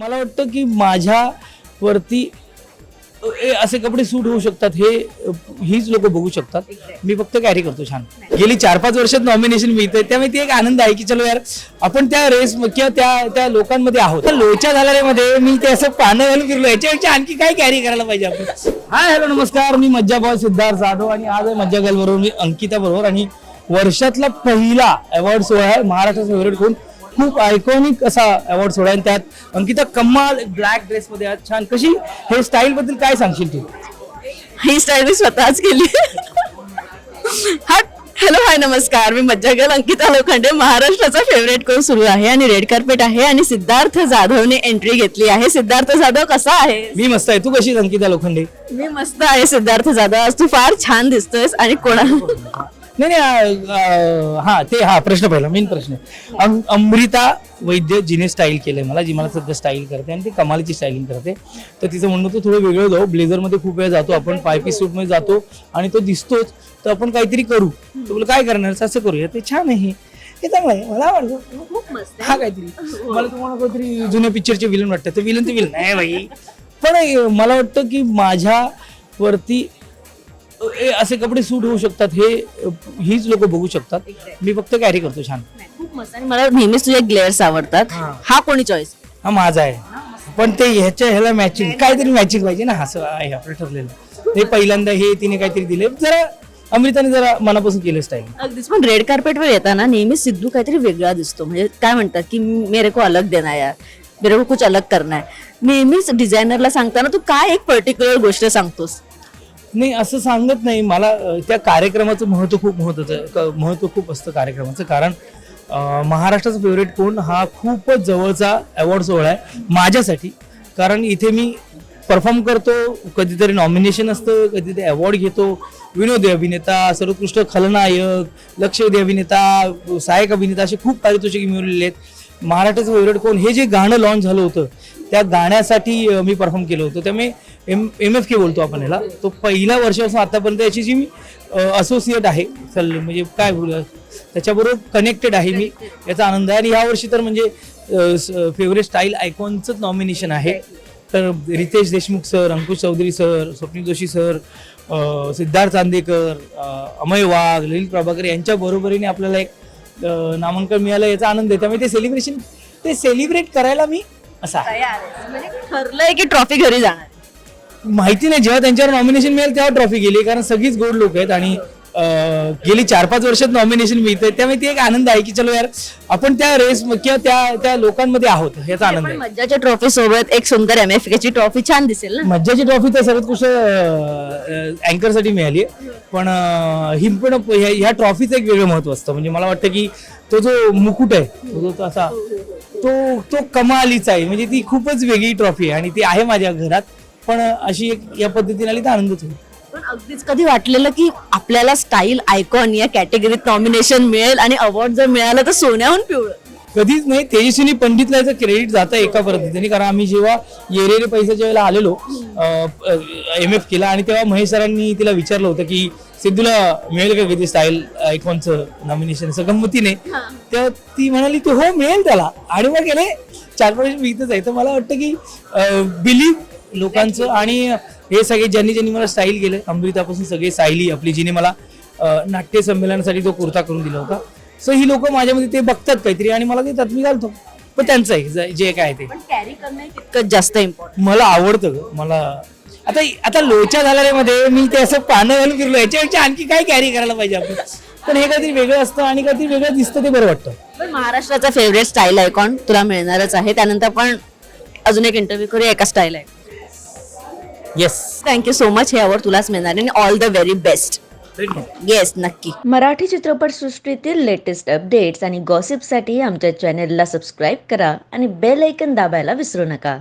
मला वाटतं की माझ्यावरती ए, असे कपडे सूट होऊ शकतात हे हीच लोक बघू शकतात. मी फक्त कॅरी करतो छान. गेली चार पाच वर्षात नॉमिनेशन मिळतंय. त्यामुळे ती एक आनंद आहे की चलो यार आपण त्या रेस किंवा त्या त्या लोकांमध्ये आहोत. त्या लोच्या झाल्यामध्ये मी ते असं पानं घालून फिरलो. याच्यापेक्षा आणखी काय कॅरी करायला पाहिजे आपण? हाय हॅलो नमस्कार. मी मज्जा बॉय सिद्धार्थ जाधव आणि आज आहे मज्जा गर्ल बरोबर मी अंकिता बरोबर. आणि वर्षातला पहिला अवॉर्ड सोहळा आहे महाराष्ट्राचा फेवरेट कोण? खूप आयकॉनिक असा अवॉर्ड आहे आणि त्यात अंकिता कम्माल ब्लॅक ड्रेस मध्ये आज छान. कशी? हे स्टाईल बद्दल काय सांगशील तू? ही स्टाईल मी स्वतःच केली. हा हॅलो हाय नमस्कार. मी मज्जा गर्ल अंकिता लोखंडे महाराष्ट्राचा फेवरेट कोर्स सुरू आहे? आणि रेड कार्पेट आहे आणि सिद्धार्थ जाधवने एंट्री घेतली आहे. सिद्धार्थ जाधव कसा आहे? मी मस्त आहे. तू कशी आहेस, अंकिता लोखंडे? मी मस्त आहे सिद्धार्थ जाधव. आज तू फार छान दिसतोयस आणि कोणा नाही नाही हा ते हा प्रश्न पहिला मेन प्रश्न. आहे. अम- अमृता वैद्य जिने स्टाईल केलंय मला जी मला सध्या स्टाईल करते आणि ती कमालीची स्टाईलिंग करते. तर तिचं म्हणणं होतं थोडं वेगळं जाऊ ब्लेझरमध्ये खूप वेळ जातो आपण फाय पीस सूटमध्ये जातो आणि तो दिसतोच तर आपण काहीतरी करू. तर बोला काय करणार? असं करूया. ते छान आहे. हे. चांगलं आहे मला आवडतं. हा काहीतरी. मला तुम्हाला काहीतरी जुन्या पिक्चरचे विलन वाटतं. ते विलन ते विलन नाही भाई पण मला वाटतं की माझ्यावरती अ, ए, असे कपडे सूट होऊ शकतात हे हीच लोक बघू शकतात. मी फक्त कॅरी करतो छान. खूप मस्त. आणि मला नेहमीच तुझे ग्लेअर्स आवडतात. हा. कोणी चॉईस हा माझा आहे. पण ते ह्याच्या ह्याला मॅचिंग काहीतरी मॅचिंग पाहिजे ना असं आहे आपलं ठरलेलं. हे पहिल्यांदा हे तिने काहीतरी दिले. जरा अमृताने जरा मनापासून केलं स्टाईल अगदीच. पण रेड कार्पेटवर येताना नेहमी सिद्धू काहीतरी वेगळा दिसतो. म्हणजे काय म्हणतात की मेरे को अलग देना यार. मेरे को कुछ अलग करना है. नेहमीच डिझायनरला सांगताना तू काय एक पर्टिक्युलर गोष्ट सांगतोस? नाही असं सांगत नाही. मला अ, त्या कार्यक्रमाचं महत्त्व खूप महत्त्वाचं क- महत्त्व खूप असतं कार्यक्रमाचं. कारण अ, महाराष्ट्राचा फेवरेट कोण? हा खूपच जवळचा अवॉर्ड सोहळा आहे माझ्यासाठी. कारण इथे मी परफॉर्म करतो कधीतरी नॉमिनेशन असतं कधीतरी अवॉर्ड घेतो. विनोदी अभिनेता सर्वोत्कृष्ट खलनायक लक्षवेधी अभिनेता सहाय्यक अभिनेता असे खूप पारितोषिके मिळवलेले आहेत. महाराष्ट्राचं फेवरेट कोण? हे जे गाणं लॉन्च झालं होतं त्या गाण्यासाठी मी परफॉर्म केलं होतं. त्यामुळे एम एम एफ के बोलतो आपण याला. तो पहिल्या वर्षापासून आतापर्यंत याची जी मी असोसिएट आहे चल म्हणजे काय बोलू त्याच्याबरोबर कनेक्टेड आहे मी. याचा आनंद आहे. आणि यावर्षी तर म्हणजे फेवरेट स्टाईल आयकॉनचंच नॉमिनेशन आहे. तर Ritesh Deshmukh sir Ankush Chaudhari sir Swapnil Joshi sir Siddharth Chandekar Amey Wagh Lalit Prabhakar यांच्या बरोबरीने आपल्याला एक नामांकन मिळालं. याचा आनंद आहे. त्यामुळे ते सेलिब्रेशन ते सेलिब्रेट करायला मी असा आहे. म्हणजे ठरलंय की ट्रॉफी घरी जाणार. माहिती नाही जेव्हा त्यांच्यावर नॉमिनेशन मिळेल तेव्हा ट्रॉफी गेली कारण सगळीच गोड लोक आहेत आणि अं, गेली चार पाच वर्षात नॉमिनेशन मिळतंय त्यामुळे ती एक आनंद आहे की चलो यार आपण त्या रेस किंवा त्या त्या लोकांमध्ये आहोत याचा आनंद पण आहे. मज्जाच्या ट्रॉफी सोबत एक सुंदर एम एफ ची ट्रॉफी छान दिसेल ना? मज्जाची ट्रॉफी तर सर्वोत्कृष्ट अँकरसाठी मिळाली. पण अं, ही पण ह्या- ह्या ट्रॉफीचं एक वेगळं महत्त्व असतं. म्हणजे मला वाटतं की तो जो मुकुट आहे तो जो तो असा तो तो कमालीचा आहे. म्हणजे ती खूपच वेगळी ट्रॉफी आहे आणि ती आहे माझ्या घरात. पण अशी एक या पद्धतीने आली तर आनंदच होईल. पण अगदीच कधी वाटलेलं की आपल्याला स्टाईल आयकॉन या कॅटेगरीत नॉमिनेशन मिळेल आणि अवॉर्ड जर मिळालं तर सोन्याहून पिवळं. कधीच नाही तेजस्विनी पंडितला याचं क्रेडिट जातं एका पद्धतीने. कारण आम्ही जेव्हा येरेरे पैशाच्या वेळेला आलेलो एम एफ केला आणि तेव्हा महेश सरांनी तिला विचारलं होतं की सिद्धूला मिळेल का कधी स्टाईल आयकॉनचं नॉमिनेशन असं गंमतीने. तेव्हा ती म्हणाली की हो मिळेल त्याला. आणि मग गेले चार पाच मी इथंच आहे. तर मला वाटतं की बिलीव लोकांचं आणि हे सगळे ज्यांनी ज्यांनी मला स्टाईल केलं अमृतापासून सगळे सायली आपली जिने मला नाट्य संमेलनासाठी तो कुर्ता करून दिला होता. सो ही लोक माझ्यामध्ये ते बघतात काहीतरी आणि मला देतात मी घालतो. पण त्यांचं आहे ज- काय आहे ते. पण कॅरी करणं तितकंच जास्त इम्पॉर्टंट मला आवडतं ग. मला आता आता लोच्या झाल्यामध्ये मी ते असं पानं घालून फिरलो. याच्यापेक्षा आणखी काय कॅरी करायला पाहिजे आपण? पण हे काहीतरी वेगळं असतं आणि काहीतरी वेगळं दिसतं ते बरं वाटतं. पण महाराष्ट्राचा फेवरेट स्टाईल आयकॉन तुला मिळणारच आहे. त्यानंतर आपण अजून एक इंटरव्ह्यू करूया एका स्टाईल आहे. येस थँक्यू सो मच हे आवड तुलाच मिळणार आहे. आणि all the very best yes नक्की. मराठी चित्रपटसृष्टीतील लेटेस्ट अपडेट्स आणि गॉसिपसाठी आमच्या चॅनेलला सबस्क्राईब करा आणि बेल ऐकन दाबायला विसरू नका.